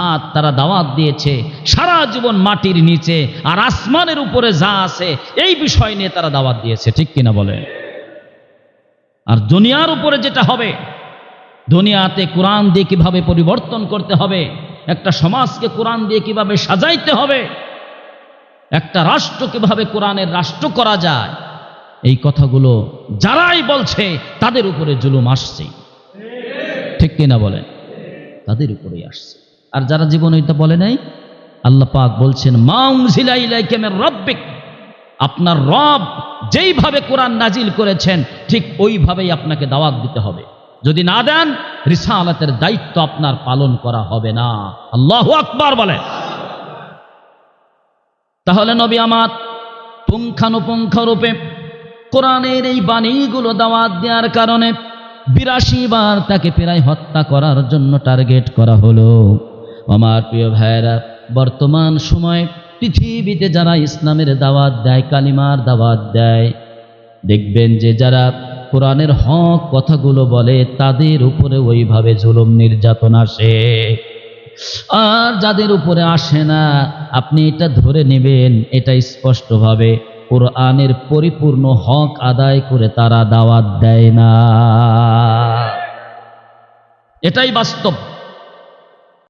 হাত তারা দাওয়াত দিয়েছে, সারা জীবন মাটির নিচে আর আসমানের উপরে যা আছে, এই বিষয় নিয়ে তারা দাওয়াত দিয়েছে, ঠিক কিনা বলে আর দুনিয়ার উপরে যেটা হবে, দুনিয়াতে কোরআন দিয়ে কীভাবে পরিবর্তন করতে হবে, একটা সমাজকে কোরআন দিয়ে কীভাবে সাজাইতে হবে, একটা রাষ্ট্র কীভাবে কোরআনের রাষ্ট্র করা যায়, এই কথাগুলো যারাই বলছে, তাদের উপরে জুলুম আসছে। ঠিক কিনা বলেন? তাদের উপরেই আসছে। আর যারা জীবনে এটা বলে নাই, আল্লাহ পাক বলছেন রব্বিক। আপনার রব যেইভাবে কোরআন নাজিল করেছেন, ঠিক ওইভাবেই আপনাকে দাওয়াত দিতে হবে। যদি না দেন, রিসালাতের দায়িত্ব আপনার পালন করা হবে না। আল্লাহ আকবার বলে। তাহলে নবী আমার পুঙ্খানুপুঙ্খ রূপে কোরআনের এই বাণীগুলো দাওয়াত দেওয়ার কারণে বিরাশি বার তাকে প্রায় হত্যা করার জন্য টার্গেট করা হলো। আমার প্রিয় ভাইয়েরা, বর্তমান সময় পৃথিবীতে যারা ইসলামের দাওয়াত দেয়, কালিমার দাওয়াত দেয়, দেখবেন যে যারা কোরআনের হক কথাগুলো বলে, তাদের উপরে ওইভাবে জুলুম নির্যাতন আসে। আর যাদের উপরে আসে না, আপনি এটা ধরে নেবেন, এটা স্পষ্টভাবে কোরআনের পরিপূর্ণ হক আদায় করে তারা দাওয়াত দেয় না। এটাই বাস্তব।